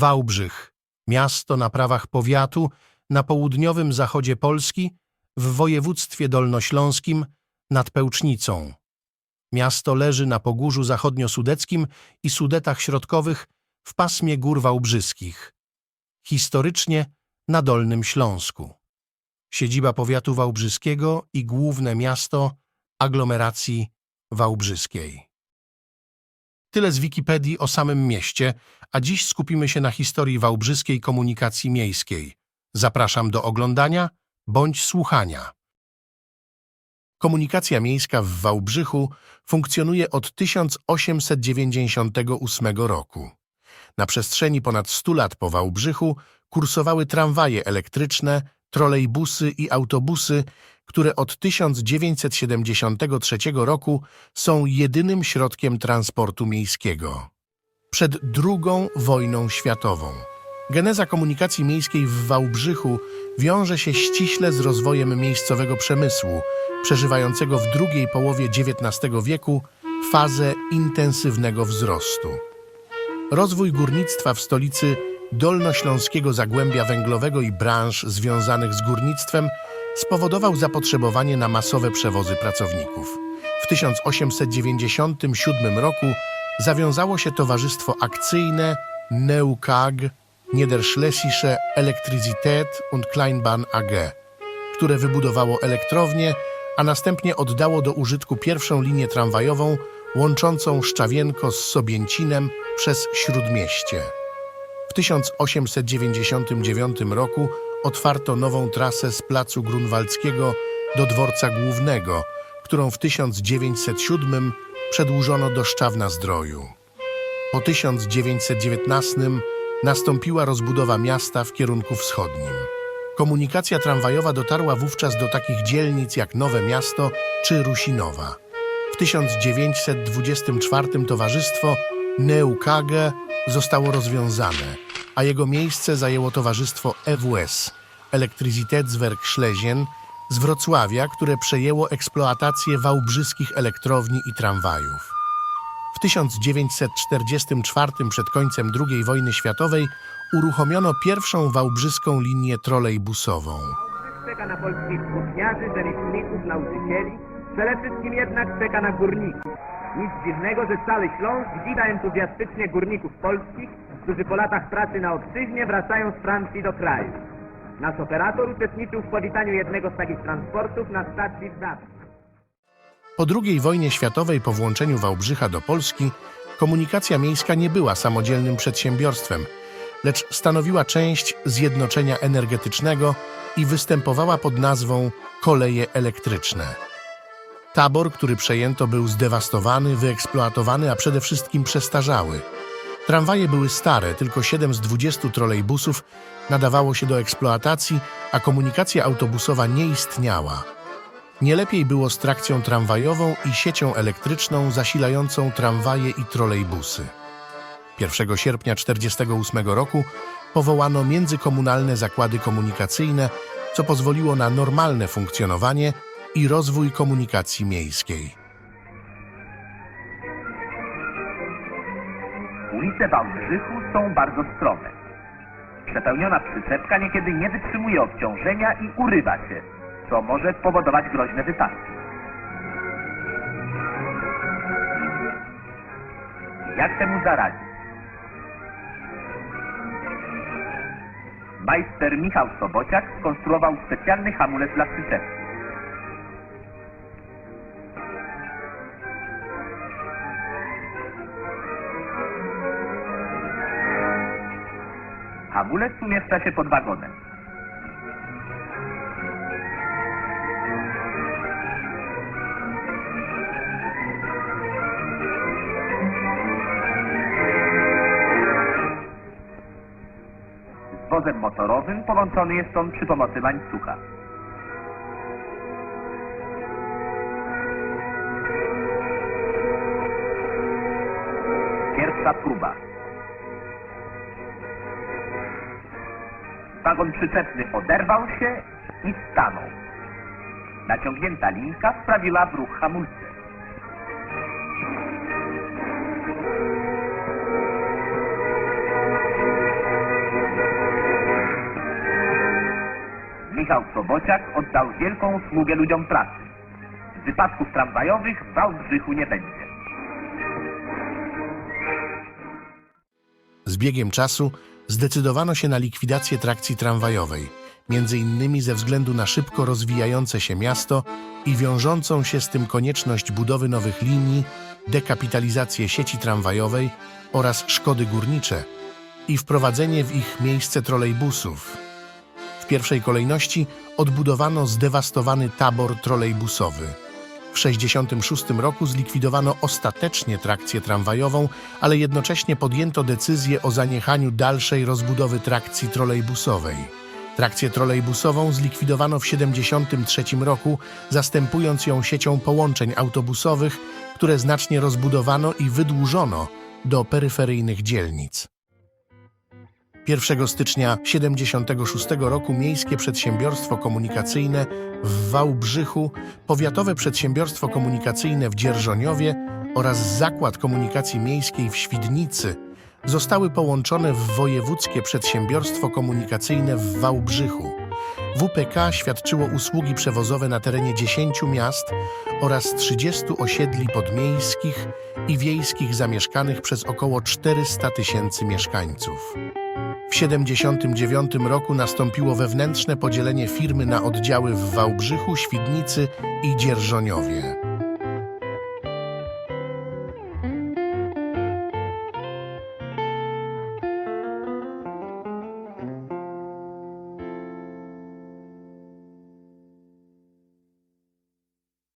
Wałbrzych, miasto na prawach powiatu na południowym zachodzie Polski, w województwie dolnośląskim nad Pełcznicą. Miasto leży na Pogórzu Zachodnio-Sudeckim i Sudetach Środkowych w pasmie Gór Wałbrzyskich. Historycznie na Dolnym Śląsku. Siedziba powiatu wałbrzyskiego i główne miasto aglomeracji wałbrzyskiej. Tyle z Wikipedii o samym mieście, a dziś skupimy się na historii wałbrzyskiej komunikacji miejskiej. Zapraszam do oglądania bądź słuchania. Komunikacja miejska w Wałbrzychu funkcjonuje od 1898 roku. Na przestrzeni ponad 100 lat po Wałbrzychu kursowały tramwaje elektryczne, trolejbusy i autobusy, które od 1973 roku są jedynym środkiem transportu miejskiego. Przed II wojną światową geneza komunikacji miejskiej w Wałbrzychu wiąże się ściśle z rozwojem miejscowego przemysłu, przeżywającego w drugiej połowie XIX wieku fazę intensywnego wzrostu. Rozwój górnictwa w stolicy Dolnośląskiego Zagłębia Węglowego i branż związanych z górnictwem spowodował zapotrzebowanie na masowe przewozy pracowników. W 1897 roku zawiązało się towarzystwo akcyjne Neukag Niederschlesische Elektrizität und Kleinbahn AG, które wybudowało elektrownię, a następnie oddało do użytku pierwszą linię tramwajową łączącą Szczawienko z Sobięcinem przez Śródmieście. W 1899 roku otwarto nową trasę z Placu Grunwaldzkiego do Dworca Głównego, którą w 1907 przedłużono do Szczawna-Zdroju. Po 1919 nastąpiła rozbudowa miasta w kierunku wschodnim. Komunikacja tramwajowa dotarła wówczas do takich dzielnic jak Nowe Miasto czy Rusinowa. W 1924 towarzystwo Neukage zostało rozwiązane, a jego miejsce zajęło towarzystwo EWS Elektrizitätswerk Schlesien z Wrocławia, które przejęło eksploatację wałbrzyskich elektrowni i tramwajów. W 1944 przed końcem II wojny światowej uruchomiono pierwszą wałbrzyską linię trolejbusową. czeka na polskich kuchniarzy, rzemieślników, nauczycieli, przede wszystkim jednak czeka na górników. Nic dziwnego, że cały Śląsk wita entuzjastycznie górników polskich, którzy po latach pracy na obczyźnie wracają z Francji do kraju. Nasz operator uczestniczył w powitaniu jednego z takich transportów na stacji w Zabrzu. Po II wojnie światowej po włączeniu Wałbrzycha do Polski komunikacja miejska nie była samodzielnym przedsiębiorstwem, lecz stanowiła część zjednoczenia energetycznego i występowała pod nazwą koleje elektryczne. Tabor, który przejęto, był zdewastowany, wyeksploatowany, a przede wszystkim przestarzały. Tramwaje były stare, tylko 7 z 20 trolejbusów nadawało się do eksploatacji, a komunikacja autobusowa nie istniała. Nie lepiej było z trakcją tramwajową i siecią elektryczną zasilającą tramwaje i trolejbusy. 1 sierpnia 1948 roku powołano międzykomunalne zakłady komunikacyjne, co pozwoliło na normalne funkcjonowanie i rozwój komunikacji miejskiej. Ulice Wałbrzychu są bardzo strome. Przepełniona przyczepka niekiedy nie wytrzymuje obciążenia i urywa się, co może spowodować groźne wypadki. Jak temu zaradzić? Majster Michał Sobociak skonstruował specjalny hamulec dla przyczepki. Hamulec umieszcza się pod wagonem. Z wozem motorowym połączony jest on przy pomocy łańcucha. Pierwsza próba. Wagon przyczepny oderwał się i stanął. Naciągnięta linka sprawiła w ruch hamulce. Michał Sobociak oddał wielką usługę ludziom pracy. Wypadków tramwajowych w Wałbrzychu nie będzie. Z biegiem czasu zdecydowano się na likwidację trakcji tramwajowej, między innymi ze względu na szybko rozwijające się miasto i wiążącą się z tym konieczność budowy nowych linii, dekapitalizację sieci tramwajowej oraz szkody górnicze i wprowadzenie w ich miejsce trolejbusów. W pierwszej kolejności odbudowano zdewastowany tabor trolejbusowy. W 1966 roku zlikwidowano ostatecznie trakcję tramwajową, ale jednocześnie podjęto decyzję o zaniechaniu dalszej rozbudowy trakcji trolejbusowej. Trakcję trolejbusową zlikwidowano w 1973 roku, zastępując ją siecią połączeń autobusowych, które znacznie rozbudowano i wydłużono do peryferyjnych dzielnic. 1 stycznia 1976 roku Miejskie Przedsiębiorstwo Komunikacyjne w Wałbrzychu, Powiatowe Przedsiębiorstwo Komunikacyjne w Dzierżoniowie oraz Zakład Komunikacji Miejskiej w Świdnicy zostały połączone w Wojewódzkie Przedsiębiorstwo Komunikacyjne w Wałbrzychu. WPK świadczyło usługi przewozowe na terenie 10 miast oraz 30 osiedli podmiejskich i wiejskich zamieszkanych przez około 400 tysięcy mieszkańców. W 1979 roku nastąpiło wewnętrzne podzielenie firmy na oddziały w Wałbrzychu, Świdnicy i Dzierżoniowie.